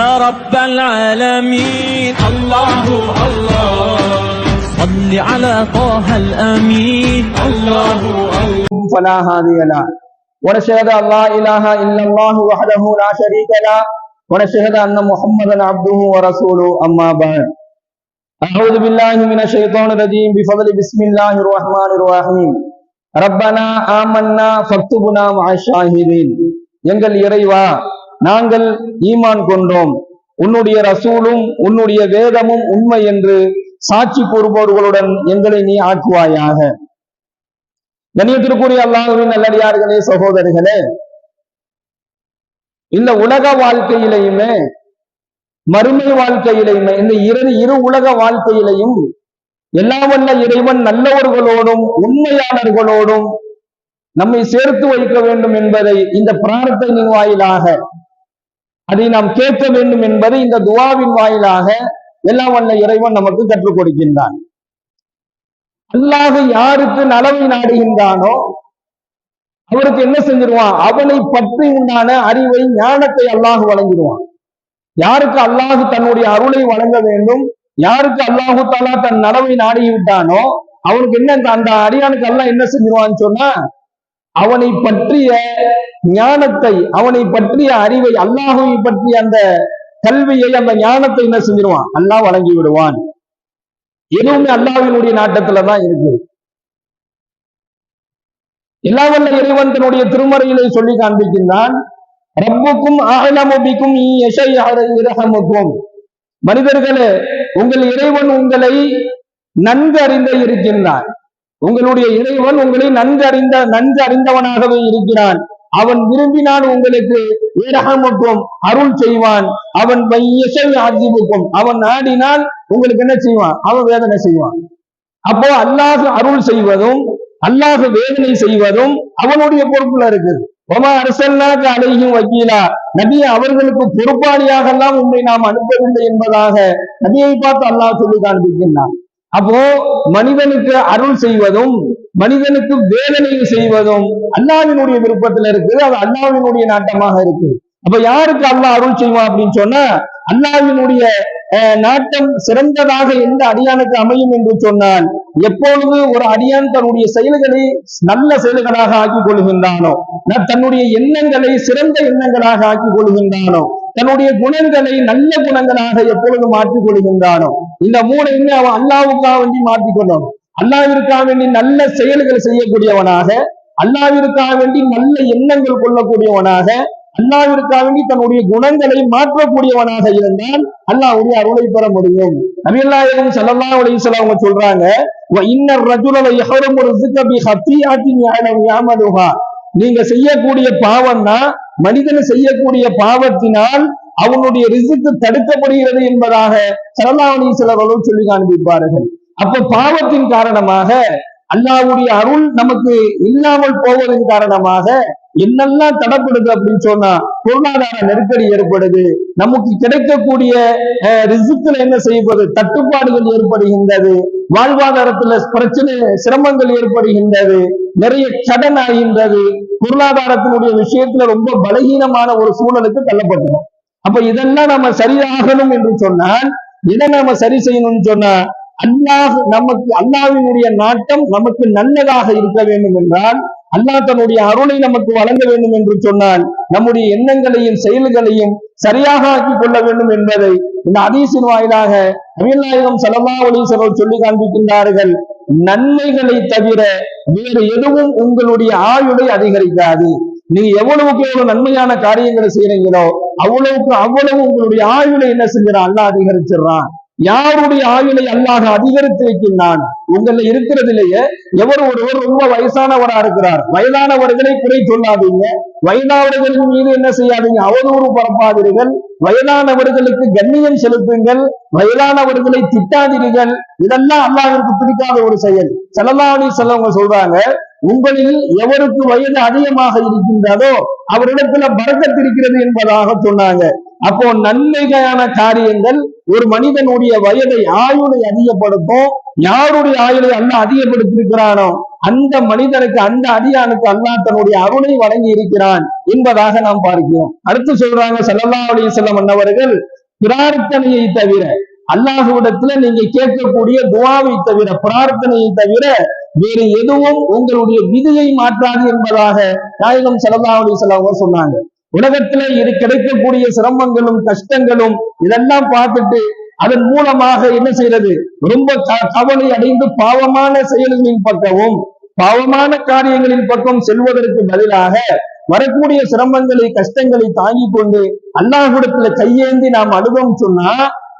يا رب العالمين. الله الله. صل على طه الأمين. الله الله. فلا هادي له. ونشهد أن لا إله إلا الله وحده لا شريك له. ونشهد أن محمدا عبده ورسوله. أما بعد. أعوذ بالله من الشيطان الرجيم. بفضل بسم الله الرحمن الرحيم. ربنا آمنا فاكتبنا مع الشاهدين. எங்கள் இறைவா நாங்கள் ஈமான் கொண்டோம். உன்னுடைய ரசூலும் உன்னுடைய வேதமும் உண்மை என்று சாட்சி கூறுபவர்களுடன் எங்களை நீ ஆக்குவாயாக. கண்ணியத்திற்குரிய அல்லாஹுவின் நல்லடியார்களே சகோதரிகளே இந்த உலக வாழ்க்கையிலையுமே மறுமை வாழ்க்கையிலையுமே இந்த இரு இரு உலக வாழ்க்கையிலையும் எல்லா வல்ல இறைவன் நல்லவர்களோடும் உண்மையாளர்களோடும் நம்மை சேர்த்து வைக்க வேண்டும் என்பதை இந்த பிரார்த்தனை வாயிலாக அதை நாம் கேட்க வேண்டும் என்பதை இந்த துவாவின் வாயிலாக எல்லாம் வல்ல இறைவன் நமக்கு கற்றுக் கொடுக்கின்றான். அல்லாஹ் யாருக்கு நலவை நாடுகின்றானோ அவருக்கு என்ன செஞ்சிருவான்? அவனை பற்றி உண்டான அறிவை ஞானத்தை அல்லாஹ் வழங்கிடுவான். யாருக்கு அல்லாஹ் தன்னுடைய அருளை வழங்க வேண்டும்? யாருக்கு அல்லாஹு தாலா தன் நலவை நாடி விட்டானோ அவனுக்கு என்ன அந்த- அந்த அடியானுக்கு அல்லாஹ் என்ன செஞ்சிருவான்னு சொன்னா அவனை பற்றிய ஞானத்தை அவனை பற்றிய அறிவை அல்லாஹுவை பற்றிய அந்த கல்வியை அந்த ஞானத்தை என்ன செஞ்சிருவான்? அல்லாஹ் வழங்கி விடுவான். எதுவுமே அல்லாஹ்வினுடைய நாட்டத்துல தான் இருக்கு. எல்லா வல்ல இறைவன் தன்னுடைய திருமறையிலே சொல்லி காண்பிக்கின்றான் ரப்புக்கும் ஆகலமுபிக்கும் இரகமுக்கும் மனிதர்களே உங்கள் இறைவன் உங்களை நன்கு அறிந்த இருக்கின்றான். உங்களுடைய இறைவன் உங்களை நன்கு அறிந்த நன்கு அறிந்தவனாகவே இருக்கிறான். அவன் விரும்பினால் உங்களுக்கு இரகமுக்கும் அருள் செய்வான். அவன் வையசை ஆஜிபுக்கும் அவன் நாடினால் உங்களுக்கு என்ன செய்வான்? அவன் வேதனை செய்வான். அப்போ அல்லாஹ் அருள் செய்வதும் அல்லாஹ் வேதனை செய்வதும் அவனுடைய பொறுப்புல இருக்குது ஒமா அரசல்லாக்கு அலையும் வக்கீலா நபி அவர்களுக்கு பொறுப்பாளியாக எல்லாம் உண்மை நாம் அனுப்பவில்லை என்பதாக நபியை பார்த்து அல்லாஹ் சொல்லி காண்பிக்கின்றான். அப்போ மனிதனுக்கு அருள் செய்வதும் மனிதனுக்கு வேதனை செய்வதும் அல்லாவினுடைய விருப்பத்துல இருக்குது. அது அல்லாவினுடைய நாட்டமாக இருக்கு. அப்ப யாருக்கு அல்லா அருள் செய்வான் அப்படின்னு சொன்னா அல்லாவினுடைய அஹ், நாட்டம் சிறந்ததாக எந்த அடியானுக்கு அமையும் என்று சொன்னால் எப்பொழுது ஒரு அடியான் தன்னுடைய செயல்களை நல்ல செயல்களாக ஆக்கிக் கொள்கின்றானோ தன்னுடைய எண்ணங்களை சிறந்த எண்ணங்களாக ஆக்கிக் கொள்கின்றானோ தன்னுடைய குணங்களை நல்ல குணங்களாக எப்பொழுது மாற்றிக் கொள்கின்றானோ இந்த மூணையுமே அவன் அல்லாவுக்காக வேண்டி மாற்றிக்கொள்ளணும் அல்லாவிற்காக வேண்டி நல்ல செயல்கள் செய்யக்கூடியவனாக அல்லாவிற்காக வேண்டி நல்ல எண்ணங்கள் கொள்ளக்கூடியவனாக அல்லாவிற்காக வேண்டி தன்னுடைய குணங்களை மாற்றக்கூடியவனாக இருந்தால் அல்லாவுடைய அருளை பெற முடியும். நபியல்லாஹும் ஸல்லல்லாஹு அலைஹி அவங்க சொல்றாங்க இன்னர் ரஜுல யஹ்ரமு பி ஹத்தியாத்தின் யஅலம் யஅமலுஹா. நீங்க செய்யக்கூடிய பாவம் தான் மனிதன் செய்யக்கூடிய பாவத்தினால் அவனுடைய ரிசுக்கு தடுக்கப்படுகிறது என்பதாக சரணாவணி அலைஹி சொல்லி காண்பிப்பார்கள். அப்ப பாவத்தின் காரணமாக அல்லாவுடைய அருள் நமக்கு இல்லாமல் போவதன் காரணமாக என்னெல்லாம் தடப்படுது அப்படின்னு சொன்னா பொருளாதார நெருக்கடி ஏற்படுது. நமக்கு கிடைக்கக்கூடிய அஹ், ரிசுக்குல என்ன செய்வது தட்டுப்பாடுகள் ஏற்படுகின்றது. வாழ்வாதாரத்துல பிரச்சனை சிரமங்கள் ஏற்படுகின்றது. நிறைய கடன் ஆகின்றது. பொருளாதாரத்தினுடைய விஷயத்துல ரொம்ப பலகீனமான ஒரு சூழலுக்கு தள்ளப்பட்டோம். அப்ப இதெல்லாம் நம்ம சரியாகணும் என்று சொன்னால் இதை நாம சரி செய்யணும்னு சொன்னா அல்லாஹ் நமக்கு அல்லாவினுடைய நாட்டம் நமக்கு நல்லதாக இருக்க வேண்டும் என்றால் அல்லாஹ் தன்னுடைய அருளை நமக்கு வழங்க வேண்டும் என்று சொன்னால் நம்முடைய எண்ணங்களையும் செயல்களையும் சரியாக ஆக்கிக் கொள்ள வேண்டும் என்பதை இந்த அதீசின் வாயிலாக தமிழ்நாயகம் சலமாவளி அலிசர்கள் சொல்லி காண்பிக்கின்றார்கள். நன்மைகளை தவிர வேறு எதுவும் உங்களுடைய ஆயுளை அதிகரிக்காது. நீங்க எவ்வளவுக்கு எவ்வளவு நன்மையான காரியங்களை செய்யறீங்களோ அவ்வளவுக்கு அவ்வளவு உங்களுடைய ஆயுளை என்ன செஞ்சிடறான்? அல்ல அதிகரிச்சிடறான். யாருடைய ஆயுளை அல்லாஹ் அதிகரித்து வைக்கின்றான் உங்கள இருக்கிறதுலயே எவர் ஒருவர் ரொம்ப வயசானவரா இருக்கிறார். வயதானவர்களை குறை சொல்லாதீங்க. வயதானவர்களின் மீது என்ன செய்யாதீங்க? அவதூறு பரப்பாதீர்கள். வயதானவர்களுக்கு கண்ணியம் செலுத்துங்கள். வயதானவர்களை திட்டாதீர்கள். இதெல்லாம் அல்லாஹிற்கு பிடிக்காத ஒரு செயல். செல்லல்லாடி செல்லவங்க சொல்றாங்க உங்களில் எவருக்கு வயது அதிகமாக இருக்கின்றதோ அவரிடத்துல பறக்கத்திருக்கிறது என்பதாக சொன்னாங்க. அப்போ நன்மைகளான காரியங்கள் ஒரு மனிதனுடைய வயதை ஆயுளை அதிகப்படுத்தும். யாருடைய ஆயுளை அல்லாஹ் அதிகப்படுத்தியிருக்கிறானோ அந்த மனிதனுக்கு அந்த அடியானுக்கு அல்லாஹ் தன்னுடைய அருளை வழங்கி இருக்கிறான் என்பதாக நாம் பார்க்கிறோம். அடுத்து சொல்றாங்க ஸல்லல்லாஹு அலைஹி வஸல்லம் அன்னவர்கள் பிரார்த்தனையை தவிர அல்லாஹுவிடத்துல நீங்க கேட்கக்கூடிய துவாவை தவிர பிரார்த்தனையை தவிர வேறு எதுவும் உங்களுடைய விதியை மாற்றாது என்பதாக நாயகம் ஸல்லல்லாஹு அலைஹி சொன்னாங்க. உலகத்திலே இது கிடைக்கக்கூடிய சிரமங்களும் கஷ்டங்களும் இதெல்லாம் பார்த்துட்டு அதன் மூலமாக என்ன செய்யறது ரொம்ப க- கவலை அடைந்து பாவமான செயல்களின் பக்கமும் பாவமான காரியங்களின் பக்கம் செல்வதற்கு பதிலாக வரக்கூடிய சிரமங்களை கஷ்டங்களை தாங்கிக் கொண்டு அல்லாஹுடத்துல கையேந்தி நாம் அனுபவம் சொன்னா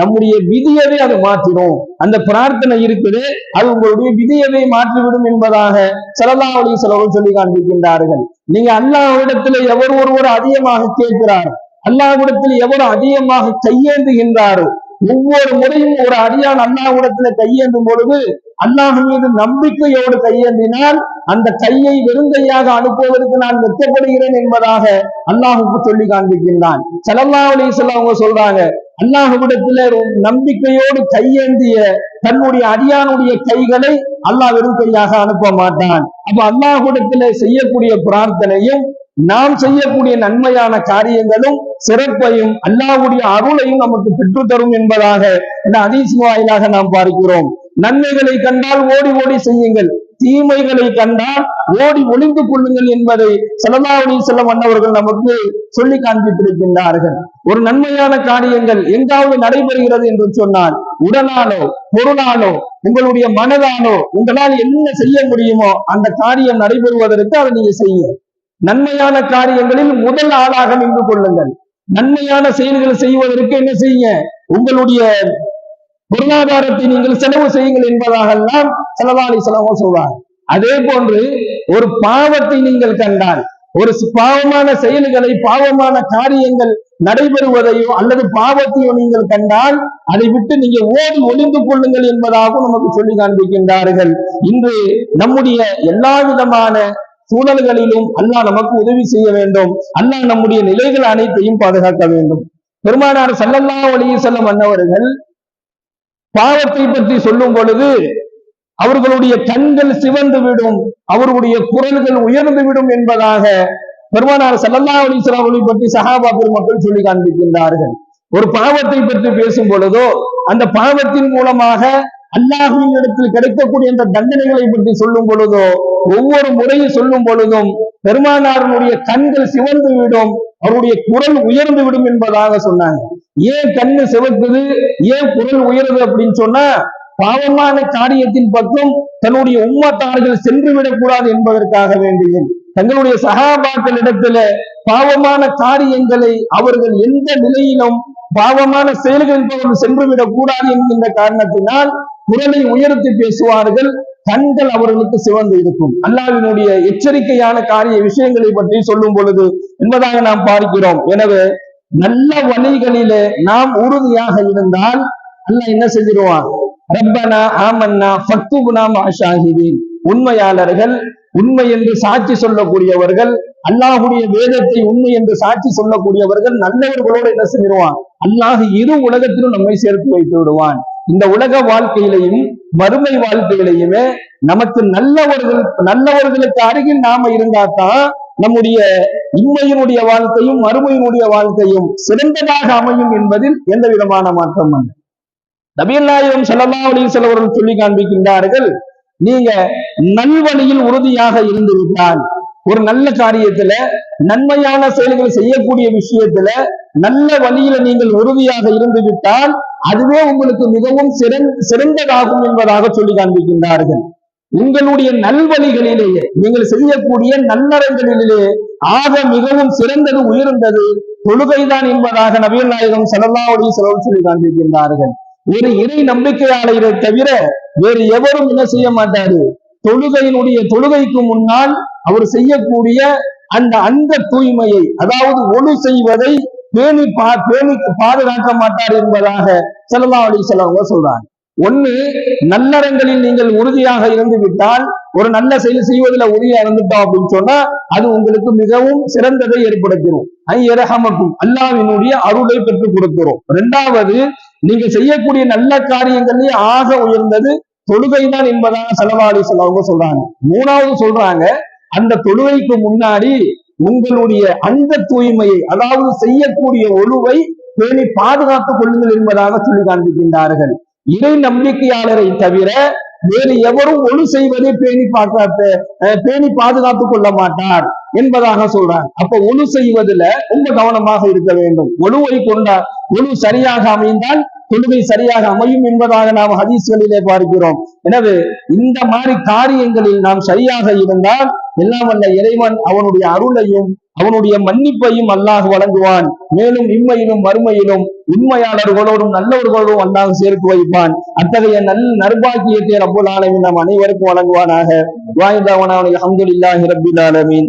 நம்முடைய விதியவே அதை மாற்றிடும். அந்த பிரார்த்தனை இருக்குது அது உங்களுடைய விதியவே மாற்றிவிடும் என்பதாக ஸல்லல்லாஹு அலைஹி வஸல்லம் சொல்லி காண்பிக்கின்றார்கள். நீங்க அல்லாவிடத்தில் எவர் ஒருவர் அதிகமாக கேட்கிறார் அல்லாவிடத்தில் எவர் அதிகமாக கையேந்துகின்றாரோ ஒவ்வொரு முறையும் ஒரு அடியான் அல்லாஹ்விடத்துல கையேந்தும் பொழுது அல்லாஹ் மீது நம்பிக்கையோடு கையேந்தினால் அந்த கையை வெறுங்கையாக அனுப்புவதற்கு நான் வெட்டப்படுகிறேன் என்பதாக அல்லாஹுக்கு சொல்லி காண்பிக்கின்றான். ஸல்லல்லாஹு அலைஹி அவங்க சொல்றாங்க அல்லாஹ்விடத்துல நம்பிக்கையோடு கையேந்திய தன்னுடைய அடியானுடைய கைகளை அல்லாஹ் வெறும் கையாக அனுப்ப மாட்டான். அப்ப அல்லாஹ்விடத்துல செய்யக்கூடிய பிரார்த்தனையும் நாம் செய்யக்கூடிய நன்மையான காரியங்களும் சிறப்பையும் அல்லாவுடைய அருளையும் நமக்கு பெற்று தரும் என்பதாக இந்த ஹதீஸ் வாயிலாக நாம் பார்க்கிறோம். நன்மைகளை கண்டால் ஓடி ஓடி செய்யுங்கள். தீமைகளை கண்டால் ஓடி ஒளிந்து கொள்ளுங்கள் என்பதை செலவாவணி செல்ல மன்னவர்கள் நமக்கு சொல்லி காண்பித்திருக்கின்றார்கள். ஒரு நன்மையான காரியங்கள் எங்காவது நடைபெறுகிறது என்று சொன்னால் உடலாலோ பொருளாலோ உங்களுடைய மனதாலோ உங்களால் என்ன செய்ய முடியுமோ அந்த காரியம் நடைபெறுவதற்கு அதை நீங்க செய்யுங்க. நன்மையான காரியங்களில் முதல் ஆளாக நின்று கொள்ளுங்கள். நன்மையான செயல்களை செய்வதற்கு என்ன செய்யுங்க? உங்களுடைய பொருளாதாரத்தை நீங்கள் செலவு செய்யுங்கள் என்பதாகெல்லாம் செலவாளி செலவோ சொல்வார். அதே போன்று ஒரு பாவத்தை நீங்கள் கண்டால் ஒரு பாவமான செயல்களை பாவமான காரியங்கள் நடைபெறுவதையோ அல்லது பாவத்தையோ நீங்கள் கண்டால் அதை விட்டு நீங்க ஓடி ஒளிந்து கொள்ளுங்கள் என்பதாகவும் நமக்கு சொல்லி காண்பிக்கின்றார்கள். இன்று நம்முடைய எல்லா விதமான சூழல்களிலும் அல்லாஹ் நமக்கு உதவி செய்ய வேண்டும். அல்லாஹ் நம்முடைய நிலைகள் அனைத்தையும் பாதுகாக்க வேண்டும். பெருமானார் சல்லல்லா வழியை செல்லும் அன்னவர்கள் பாவத்தை பற்றி சொல்லும் பொழுது அவர்களுடைய கண்கள் சிவந்து விடும் அவர்களுடைய குரல்கள் உயர்ந்து விடும் என்பதாக பெருமானார் ஸல்லல்லாஹு அலைஹி அவர்களை பற்றி சஹாபா பெருமக்கள் சொல்லி காண்பிக்கின்றார்கள். ஒரு பாவத்தை பற்றி பேசும் பொழுதோ அந்த பாவத்தின் மூலமாக அல்லாஹுவின் இடத்தில் கிடைக்கக்கூடிய அந்த தண்டனைகளை பற்றி சொல்லும் பொழுதோ ஒவ்வொரு முறையும் சொல்லும் பொழுதும் பெருமானாருடைய கண்கள் சிவந்து விடும் அவருடைய குரல் உயர்ந்து விடும் என்பதாக சொன்னாங்க. ஏன் கண்ணு சிவக்குது? ஏன் குரல் உயருது அப்படின்னு சொன்னா பாவமான காரியத்தின் பக்கம் தன்னுடைய உம்மத்தார்கள் சென்று விடக்கூடாது என்பதற்காக வேண்டியும் தங்களுடைய சகாபாக்களிடத்துல பாவமான காரியங்களை அவர்கள் எந்த நிலையிலும் பாவமான செயல்களில் அவர்கள் சென்று விடக்கூடாது என்கின்ற காரணத்தினால் குரலை உயர்த்தி பேசுவார்கள் கண்கள் அவர்களுக்கு சிவந்து இருக்கும். அல்லாவினுடைய எச்சரிக்கையான காரிய விஷயங்களை பற்றி சொல்லும் பொழுது என்பதாக நாம் பார்க்கிறோம். எனவே நல்ல வழிகளிலே நாம் உறுதியாக இருந்தால் அல்ல என்ன செஞ்சிருவான்? ரப்பனா ஆமன்னா ஃபக்துபுனா மாஷாஹிதீன் உண்மையாளர்கள் உண்மை என்று சாட்சி சொல்லக்கூடியவர்கள் அல்லாஹுடைய வேதத்தை உண்மை என்று சாட்சி சொல்லக்கூடியவர்கள் நல்லவர்களோடு என்ன செஞ்சிருவான்? அல்லாஹ் இரு உலகத்திலும் நம்மை சேர்த்து வைத்து விடுவான். இந்த உலக வாழ்க்கையிலையும் மறுமை வாழ்க்கையிலையுமே நமக்கு நல்லவர்கள் நல்லவர்களுக்கு அருகில் நாம இருந்தாதான் நம்முடைய இம்மையினுடைய வாழ்க்கையும் மறுமையினுடைய வாழ்க்கையும் சிறந்ததாக அமையும் என்பதில் எந்த விதமான மாற்றம் அல்ல நபிகள் நாயகம் ஸல்லல்லாஹு சிலவர்கள் சொல்லி காண்பிக்கின்றார்கள் நீங்க நல்வழியில் உறுதியாக இருந்து விட்டால் ஒரு நல்ல காரியத்துல நன்மையான செயல்கள் செய்யக்கூடிய விஷயத்துல நல்ல வழியில நீங்கள் உறுதியாக இருந்து விட்டால் அதுவே உங்களுக்கு மிகவும் சிறந்ததாகும் என்பதாக சொல்லி காண்பிக்கின்றார்கள். உங்களுடைய நல்வழிகளிலேயே நீங்கள் செய்யக்கூடிய நல்லறங்களிலே ஆக மிகவும் சிறந்தது உயர்ந்தது தொழுகைதான் என்பதாக நபிகள் நாயகம் ஸல்லல்லாஹு செலவு சொல்லி காண்பிக்கின்றார்கள். ஒரு இறை நம்பிக்கையாளரை தவிர வேறு எவரும் என்ன செய்ய மாட்டாரு? தொழுகையினுடைய தொழுகைக்கு முன்னால் அவர் செய்யக்கூடிய அந்த அந்த தூய்மையை அதாவது ஒழு செய்வதை பேணி பா தேனிக்கு பாதுகாக்க மாட்டார் என்பதாக செல்லா அலி செல்லவங்க சொல்றாங்க. ஒண்ணு நல்லறங்களில் நீங்கள் உறுதியாக இருந்து விட்டால் ஒரு நல்ல செயல் செய்வதில் உறுதியா இருந்துட்டோம் அப்படின்னு சொன்னா அது உங்களுக்கு மிகவும் சிறந்ததை ஏற்படுத்திடும் ஐயரகமக்கும் அல்லாவினுடைய அருளை பெற்றுக் கொடுக்கிறோம் ரெண்டாவது நீங்க செய்யக்கூடிய நல்ல காரியங்களே ஆக உயர்ந்தது தொழுகைதான் என்பதாக செலவாளி சொல்லவங்க சொல்றாங்க. மூணாவது சொல்றாங்க அந்த தொழுகைக்கு முன்னாடி உங்களுடைய அந்த தூய்மையை அதாவது செய்யக்கூடிய ஒழுவை பேணி பாதுகாத்துக் கொள்ளுங்கள் என்பதாக சொல்லி காண்பிக்கின்றார்கள் இறை நம்பிக்கையாளரை தவிர வேறு எவரும் ஒழு செய்வதை பேணி பாதுகாத்து அஹ், பேணி பாதுகாத்துக் கொள்ள மாட்டார். என்பதாக சொல்றாங்க. அப்ப ஒழு செய்வதுல ரொம்ப கவனமாக இருக்க வேண்டும். ஒழுவை கொண்டார் ஒழு சரியாக அமைந்தால் தொழுகை சரியாக அமையும் என்பதாக நாம் ஹதீஸ்களிலே பார்க்கிறோம். எனவே இந்த மாதிரி காரியங்களில் நாம் சரியாக இருந்தால் எல்லாம் வல்ல இறைவன் அவனுடைய அருளையும் அவனுடைய மன்னிப்பையும் அல்லாஹ் வழங்குவான். மேலும் இம்மையிலும் மறுமையிலும் உண்மையாளர்களோடும் நல்லவர்களோடும் அல்லாஹ் சேர்த்து வைப்பான். அத்தகைய நல் நர்பாக்கியத்தை ரப்புல் ஆலமின் நாம் அனைவருக்கும் வழங்குவானாக. வாய்ந்தவனான அல்ஹம்துலில்லாஹி ரப்பில் ஆலமீன்.